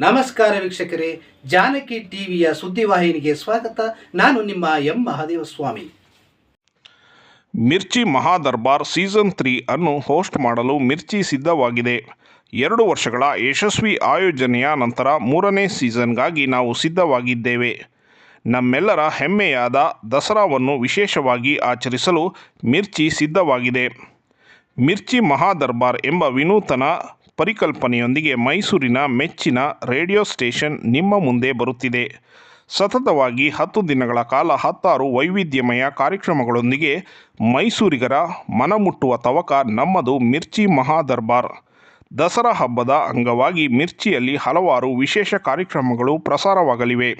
ನಮಸ್ಕಾರ ವೀಕ್ಷಕರೇ, ಜಾನಕಿ ಟಿವಿಯ ಸುದ್ದಿವಾಹಿನಿಗೆ ಸ್ವಾಗತ. ನಾನು ನಿಮ್ಮ M. Mahadeva Swamy Mirchi Mahadarbar season three ಅನ್ನು ಹೋಸ್ಟ್ ಮಾಡಲು ಮಿರ್ಚಿ ಸಿದ್ಧವಾಗಿದೆ. ಎರಡು ವರ್ಷಗಳ ಯಶಸ್ವಿ ಆಯೋಜನೆಯ ನಂತರ ಮೂರನೇ ಸೀಸನ್ಗಾಗಿ ನಾವು ಸಿದ್ಧವಾಗಿದ್ದೇವೆ. ನಮ್ಮೆಲ್ಲರ ಹೆಮ್ಮೆಯಾದ ದಸರಾವನ್ನು ವಿಶೇಷವಾಗಿ ಆಚರಿಸಲು ಮಿರ್ಚಿ ಸಿದ್ಧವಾಗಿದೆ. ಮಿರ್ಚಿ ಮಹಾದರ್ಬಾರ್ ಎಂಬ ವಿನೂತನ ಪರಿಕಲ್ಪನೆಯೊಂದಿಗೆ ಮೈಸೂರಿನ ಮೆಚ್ಚಿನ ರೇಡಿಯೋ ಸ್ಟೇಷನ್ ನಿಮ್ಮ ಮುಂದೆ ಬರುತ್ತಿದೆ. ಸತತವಾಗಿ ಹತ್ತು ದಿನಗಳ ಕಾಲ ಹತ್ತಾರು ವೈವಿಧ್ಯಮಯ ಕಾರ್ಯಕ್ರಮಗಳೊಂದಿಗೆ ಮೈಸೂರಿಗರ ಮನಮುಟ್ಟುವ ತವಕ ನಮ್ಮದು ಮಿರ್ಚಿ ಮಹಾದರ್ಬಾರ್. ದಸರಾ ಹಬ್ಬದ ಅಂಗವಾಗಿ ಮಿರ್ಚಿಯಲ್ಲಿ ಹಲವಾರು ವಿಶೇಷ ಕಾರ್ಯಕ್ರಮಗಳು ಪ್ರಸಾರವಾಗಲಿವೆ.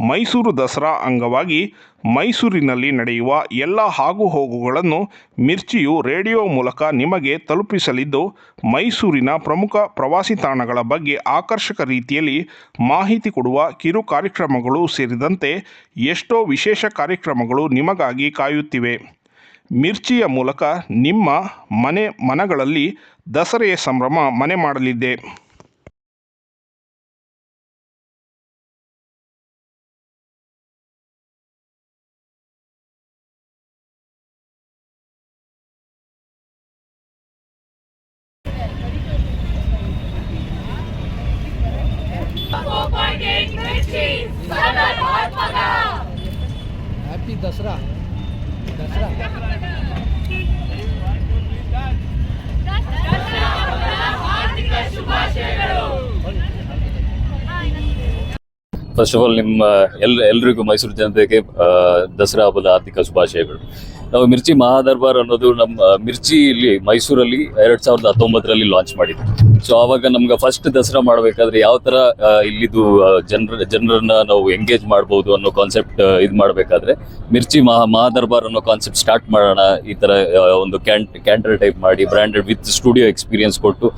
ಮೈಸೂರು ದಸರಾ ಅಂಗವಾಗಿ ಮೈಸೂರಿನಲ್ಲಿ ನಡೆಯುವ ಎಲ್ಲ ಆಗುಹೋಗುಗಳನ್ನು ಮಿರ್ಚಿಯು ರೇಡಿಯೋ ಮೂಲಕ ನಿಮಗೆ ತಲುಪಿಸಲಿದ್ದು, ಮೈಸೂರಿನ ಪ್ರಮುಖ ಪ್ರವಾಸಿ ತಾಣಗಳ ಬಗ್ಗೆ ಆಕರ್ಷಕ ರೀತಿಯಲ್ಲಿ ಮಾಹಿತಿ ಕೊಡುವ ಕಿರು ಕಾರ್ಯಕ್ರಮಗಳು ಸೇರಿದಂತೆ ಎಷ್ಟೋ ವಿಶೇಷ ಕಾರ್ಯಕ್ರಮಗಳು ನಿಮಗಾಗಿ ಕಾಯುತ್ತಿವೆ. ಮಿರ್ಚಿಯ ಮೂಲಕ ನಿಮ್ಮ ಮನೆ ಮನಗಳಲ್ಲಿ ದಸರೆಯ ಸಂಭ್ರಮ ಮನೆ ಮಾಡಲಿದೆ. Happy Dasara Dasara first of all ನಿಮ್ಮ ಎಲ್ ಎಲ್ರಿಗೂ ಮೈಸೂರು ಜನತೆಗೆ ದಸರಾ ಹಬ್ಬದ ಆರ್ಥಿಕ ಶುಭಾಶಯಗಳು. ನಾವು ಮಿರ್ಚಿ ಮಹಾದರ್ಬಾರ್ ಅನ್ನೋದು ನಮ್ಮ ಮಿರ್ಚಿ ಇಲ್ಲಿ ಮೈಸೂರಲ್ಲಿ ಎರಡ್ ಸಾವಿರದ ಹತ್ತೊಂಬತ್ತರಲ್ಲಿ ಲಾಂಚ್ ಮಾಡಿದ್ವಿ ಸೊ ಆವಾಗ ನಮ್ಗೆ ಫಸ್ಟ್ ದಸರಾ ಮಾಡಬೇಕಾದ್ರೆ ಯಾವ ಆ, ಇಲ್ಲಿದು ಜನರ ಜನರನ್ನ ನಾವು ಎಂಗೇಜ್ ಮಾಡ್ಬೋದು ಅನ್ನೋ ಕಾನ್ಸೆಪ್ಟ್ ಇದು ಮಾಡಬೇಕಾದ್ರೆ ಮಿರ್ಚಿ ಮಹಾ ಮಹಾದರ್ಬಾರ್ ಅನ್ನೋ ಕಾನ್ಸೆಪ್ಟ್ ಸ್ಟಾರ್ಟ್ ಮಾಡೋಣ ಈ ತರ ಒಂದು ಕ್ಯಾಂಟ್ ಕ್ಯಾಂಟರ್ ಟೈಪ್ ಮಾಡಿ ಬ್ರ್ಯಾಂಡೆಡ್ ವಿತ್ ಸ್ಟುಡಿಯೋ ಎಕ್ಸ್ಪೀರಿಯನ್ಸ್ ಕೊಟ್ಟು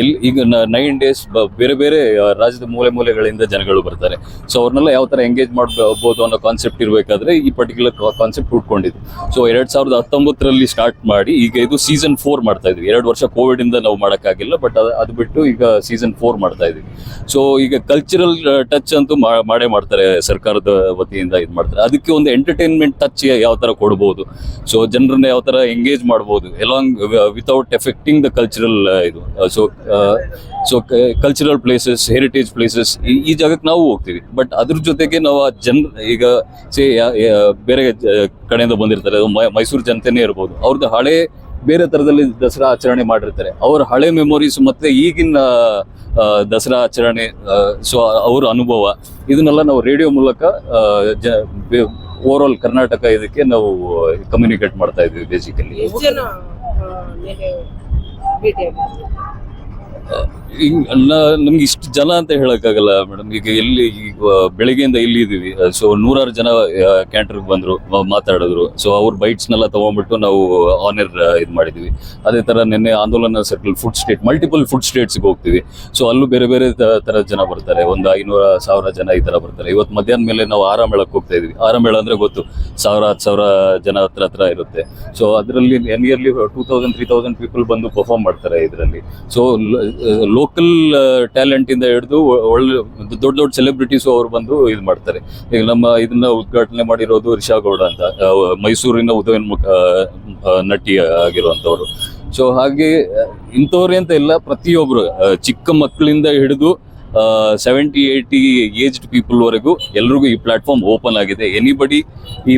ಎಲ್ಲಿ ಈಗ ನೈನ್ ಡೇಸ್ ಬೇರೆ ಬೇರೆ ರಾಜ್ಯದ ಮೂಲೆ ಮೂಲೆಗಳಿಂದ ಜನಗಳು ಬರ್ತಾರೆ. ಸೊ ಅವ್ರನ್ನೆಲ್ಲ ಯಾವ ಥರ ಎಂಗೇಜ್ ಮಾಡಬಹುದು ಅನ್ನೋ ಕಾನ್ಸೆಪ್ಟ್ ಇರಬೇಕಾದ್ರೆ ಈ ಪರ್ಟಿಕ್ಯುಲರ್ ಕಾನ್ಸೆಪ್ಟ್ ಹುಟ್ಕೊಂಡಿದ್ದು ಸೊ ಎರಡು ಸಾವಿರದ ಹತ್ತೊಂಬತ್ತರಲ್ಲಿ ಸ್ಟಾರ್ಟ್ ಮಾಡಿ, ಈಗ ಇದು ಸೀಸನ್ ಫೋರ್ ಮಾಡ್ತಾ ಇದ್ವಿ. ಎರಡು ವರ್ಷ ಕೋವಿಡಿಂದ ನಾವು ಮಾಡೋಕ್ಕಾಗಿಲ್ಲ ಬಟ್ ಅದು ಬಿಟ್ಟು ಈಗ ಸೀಸನ್ ಫೋರ್ ಮಾಡ್ತಾ ಇದ್ವಿ. ಸೊ ಈಗ ಕಲ್ಚರಲ್ ಟಚ್ ಅಂತೂ ಮಾಡೇ ಮಾಡ್ತಾರೆ ಸರ್ಕಾರದ ವತಿಯಿಂದ ಇದು ಮಾಡ್ತಾರೆ. ಅದಕ್ಕೆ ಒಂದು ಎಂಟರ್ಟೈನ್ಮೆಂಟ್ ಟಚ್ ಯಾವ ಥರ ಕೊಡ್ಬೋದು. ಸೊ ಜನರನ್ನ ಯಾವ ಥರ ಎಂಗೇಜ್ ಮಾಡ್ಬೋದು along without effecting the cultural ಇದು. So so cultural places heritage places ಈ ಜಾಗಕ್ಕೆ ನಾವು ಹೋಗ್ತೀವಿ. ಬಟ್ ಅದ್ರ ಜೊತೆಗೆ ನಾವು ಆ ಜನ್, ಈಗ ಸೇ ಬೇರೆ ಕಡೆಯಿಂದ ಬಂದಿರ್ತಾರೆ ಮೈಸೂರು ಜನತೆನೇ ಇರ್ಬೋದು. ಅವ್ರದ್ದು ಹಳೆ ಬೇರೆ ತರದಲ್ಲಿ ದಸರಾ ಆಚರಣೆ ಮಾಡಿರ್ತಾರೆ. ಅವ್ರ ಹಳೆ ಮೆಮೊರೀಸ್ ಮತ್ತೆ ಈಗಿನ ದಸರಾ ಆಚರಣೆ ಸೊ ಅವ್ರ ಅನುಭವ, ಇದನ್ನೆಲ್ಲ ನಾವು ರೇಡಿಯೋ ಮೂಲಕ ಜ ಓವರ್ ಆಲ್ ಕರ್ನಾಟಕ ಇದಕ್ಕೆ ನಾವು ಕಮ್ಯುನಿಕೇಟ್ ಮಾಡ್ತಾ ಇದ್ವಿ ಬೇಸಿಕಲಿ ನಮ್ಗೆ ಇಷ್ಟು ಜನ ಅಂತ ಹೇಳಕ್ಕಾಗಲ್ಲ ಮೇಡಮ್ ಈಗ ಎಲ್ಲಿ, ಈಗ ಬೆಳಿಗ್ಗೆಯಿಂದ ಇಲ್ಲಿ ಇದೀವಿ. ಸೊ ನೂರಾರು ಜನ ಕ್ಯಾಂಟರ್ ಬಂದ್ರು ಮಾತಾಡಿದ್ರು. ಸೊ ಅವ್ರ ಬೈಟ್ಸ್ನೆಲ್ಲ ತಗೊಂಡ್ಬಿಟ್ಟು ನಾವು ಆನರ್ ಇದು ಮಾಡಿದ್ವಿ. ಅದೇ ತರ ನಿನ್ನೆ Andolana circle food state multiple food ಸ್ಟೇಟ್ಸ್ಗೆ ಹೋಗ್ತೀವಿ. ಸೊ ಅಲ್ಲೂ ಬೇರೆ ಬೇರೆ ತರ ಜನ ಬರ್ತಾರೆ. ಒಂದು ಐನೂರ ಸಾವಿರ ಜನ ಈ ತರ ಬರ್ತಾರೆ. ಇವತ್ತು ಮಧ್ಯಾಹ್ನ ಮೇಲೆ ನಾವು ಆರಾಮೇಳಕ್ಕೆ ಹೋಗ್ತಾ ಇದೀವಿ. ಆರಾಮೇಳ ಅಂದ್ರೆ ಗೊತ್ತು, ಸಾವಿರ, ಹತ್ತು ಸಾವಿರ ಜನ ಹತ್ರ ಹತ್ರ ಇರುತ್ತೆ. ಸೊ ಅದರಲ್ಲಿ nearly two thousand three thousand people ಬಂದು ಪರ್ಫಾರ್ಮ್ ಮಾಡ್ತಾರೆ ಇದರಲ್ಲಿ. ಸೊ ಲೋಕಲ್ ಟ್ಯಾಲೆಂಟ್ ಇಂದ ಹಿಡಿದು ಒಳ್ಳೆ ದೊಡ್ಡ ದೊಡ್ಡ ಸೆಲೆಬ್ರಿಟೀಸ್ ಅವರು ಬಂದು ಇದು ಮಾಡ್ತಾರೆ. ಈಗ ನಮ್ಮ ಇದನ್ನ ಉದ್ಘಾಟನೆ ಮಾಡಿರೋದು ರಿಷಾ ಗೌಡ ಅಂತ ಮೈಸೂರಿನ ಉದಯೋನ್ಮುಖ ಮುಖ ನಟಿ ಆಗಿರುವಂಥವ್ರು. ಸೊ ಹಾಗೆ ಇಂಥವ್ರೆ ಅಂತ ಇಲ್ಲ ಪ್ರತಿಯೊಬ್ರು ಚಿಕ್ಕ ಮಕ್ಕಳಿಂದ ಹಿಡಿದು ಸೆವೆಂಟಿ ಏಯ್ಟಿ ಏಜ್ಡ್ ಪೀಪಲ್ ವರೆಗೂ ಎಲ್ರಿಗೂ ಈ ಪ್ಲಾಟ್ಫಾರ್ಮ್ ಓಪನ್ ಆಗಿದೆ. ಎನಿಬಡಿ ಈ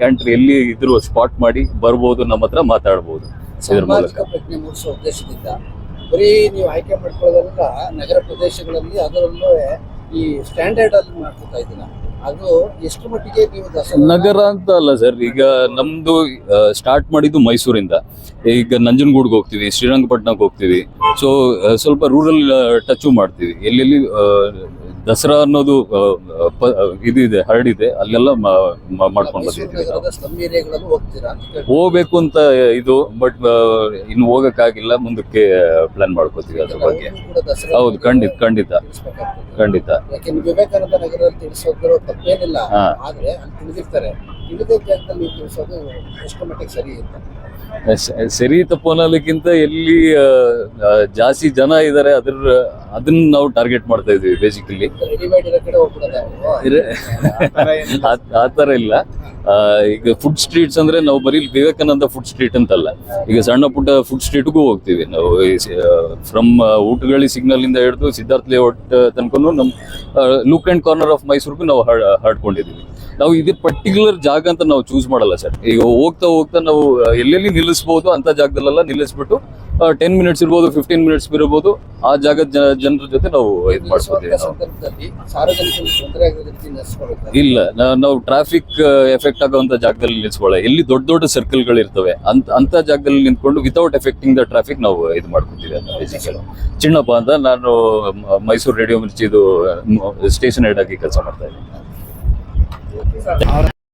ಕ್ಯಾಂಟ್ರಿ ಎಲ್ಲಿ ಇದ್ರು ಸ್ಪಾಟ್ ಮಾಡಿ ಬರ್ಬೋದು ನಮ್ಮ ಹತ್ರ ಮಾತಾಡ್ಬೋದು. ಬರೀ ನೀವು ಆಯ್ಕೆ ಮಾಡ್ಕೊಳ್ಳೋದ್ರಿಂದ ನಗರ ಪ್ರದೇಶಗಳಲ್ಲಿ ಅದರಲ್ಲೂ ಈ ಸ್ಟ್ಯಾಂಡರ್ಡ್ ಅಲ್ಲಿ ಮಾಡ್ಕೊತಾ ಇದ್ದೀನಿ ಅದು ಎಷ್ಟು ಮಟ್ಟಿಗೆ ನೀವು ನಗರ ಅಂತ ಅಲ್ಲ ಸರ್, ಈಗ ನಮ್ದು ಸ್ಟಾರ್ಟ್ ಮಾಡಿದ್ದು ಮೈಸೂರಿಂದ. ಈಗ ನಂಜನಗೂಡ್ಗೆ ಹೋಗ್ತೀವಿ ಶ್ರೀರಂಗಪಟ್ಟಣಕ್ಕೆ ಹೋಗ್ತೀವಿ. ಸೊ ಸ್ವಲ್ಪ ರೂರಲ್ ಟಚು ಮಾಡ್ತೀವಿ. ಎಲ್ಲೆಲ್ಲಿ ದಸರಾ ಅನ್ನೋದು ಇದು ಇದೆ ಹರಡಿದೆ. ಅಲ್ಲೆಲ್ಲ ಮಾಡ್ಕೊಂಡು ಬಂದಿದ್ದೀವಿ ಹೋಗ್ತೀರಾ ಹೋಗ್ಬೇಕು ಅಂತ ಇದು ಬಟ್ ಇನ್ನು ಹೋಗಕ್ಕಾಗಿಲ್ಲ. ಮುಂದಕ್ಕೆ ಪ್ಲಾನ್ ಮಾಡ್ಕೋತೀವಿ ಅದ್ರ ಬಗ್ಗೆ. ಹೌದು ಖಂಡಿತ ಖಂಡಿತ. ಖಂಡಿತ. ವಿವೇಕಾನಂದ ನಗರದಲ್ಲಿ ತಿಳಿಸೋದ್ರು ತಪ್ಪೇನಿಲ್ಲ. ಆದ್ರೆ ತಿಳಿದಿರ್ತಾರೆ. ತಿಳಿದ ಜಾಗದಲ್ಲಿ ತಿಳಿಸೋದು ಎಷ್ಟು ಮಟ್ಟಿಗೆ ಸರಿ ಅಂತ. ಸರಿ ತಪ್ಪು ಅನ್ನೋದಕ್ಕಿಂತ ಎಲ್ಲಿ ಜಾಸ್ತಿ ಜನ ಇದ್ದಾರೆ ಅದ್ರ, ಅದನ್ನ ನಾವು ಟಾರ್ಗೆಟ್ ಮಾಡ್ತಾ ಇದೀವಿ ಬೇಸಿಕಲಿ ಆತರ ಥರ ಇಲ್ಲ. ಈಗ ಫುಡ್ ಸ್ಟ್ರೀಟ್ಸ್ ಅಂದ್ರೆ ನಾವು ಬರೀ ವಿವೇಕಾನಂದ ಫುಡ್ ಸ್ಟ್ರೀಟ್ ಅಂತಲ್ಲ. ಈಗ ಸಣ್ಣ ಪುಟ್ಟ ಫುಡ್ ಸ್ಟ್ರೀಟ್ಗೂ ಹೋಗ್ತೀವಿ ನಾವು. ಫ್ರಮ್ ಊಟಗಳಿ ಸಿಗ್ನಲ್ ಇಂದ ಹಿಡಿದು ಸಿದ್ಧಾರ್ಥ ಲೇಔಟ್ ತನಕನು ನಮ್ಮ ಲುಕ್ ಅಂಡ್ ಕಾರ್ನರ್ ಆಫ್ ಮೈಸೂರ್ಗೂ ನಾವು ಹಾಡ್ಕೊಂಡಿದ್ದೀವಿ. ನಾವು ಇದು ಪರ್ಟಿಕ್ಯುಲರ್ ಜಾಗ ಅಂತ ನಾವು ಚೂಸ್ ಮಾಡಲ್ಲ ಸರ್. ಈಗ ಹೋಗ್ತಾ ಹೋಗ್ತಾ ನಾವು ಎಲ್ಲೆಲ್ಲಿ ನಿಲ್ಲಿಸ್ಬೋದು ಅಂತ ಜಾಗದಲ್ಲೆಲ್ಲ ನಿಲ್ಲಿಸ್ಬಿಟ್ಟು ಟೆನ್ ಮಿನಿಟ್ಸ್ ಇರ್ಬೋದು ಫಿಫ್ಟೀನ್ ಮಿನಿಟ್ಸ್ ಇರ್ಬೋದು ಆ ಜಾಗದ ಜನರ ಜೊತೆ ನಾವು ಇದು ನಡೆಸ್ಕೊಳ್ತಾರೆ ಇಲ್ಲ ನಾವು ಟ್ರಾಫಿಕ್ ಎಫೆಕ್ಟ್ ಆಗುವಂತ ಜಾಗದಲ್ಲಿ ನಿಲ್ಸ್ಕೊಳ್ಳ ಎಲ್ಲಿ ದೊಡ್ಡ ದೊಡ್ಡ ಸರ್ಕಲ್ಗಳು ಇರ್ತವೆ. ಅಂತ ಅಂತ ಜಾಗದಲ್ಲಿ ನಿಂತ್ಕೊಂಡು ವಿತೌಟ್ ಎಫೆಕ್ಟಿಂಗ್ ದ ಟ್ರಾಫಿಕ್ ನಾವು ಇದು ಮಾಡ್ಕೊತೀವಿ ಚಿನ್ನಪ್ಪ ಅಂತ ನಾನು ಮೈಸೂರು ರೇಡಿಯೋ ಮಿರ್ಚಿದು ಸ್ಟೇಷನ್ ಹೆಡ್ ಆಗಿ ಕೆಲಸ ಮಾಡ್ತಾ ಇದ್ದೀನಿ.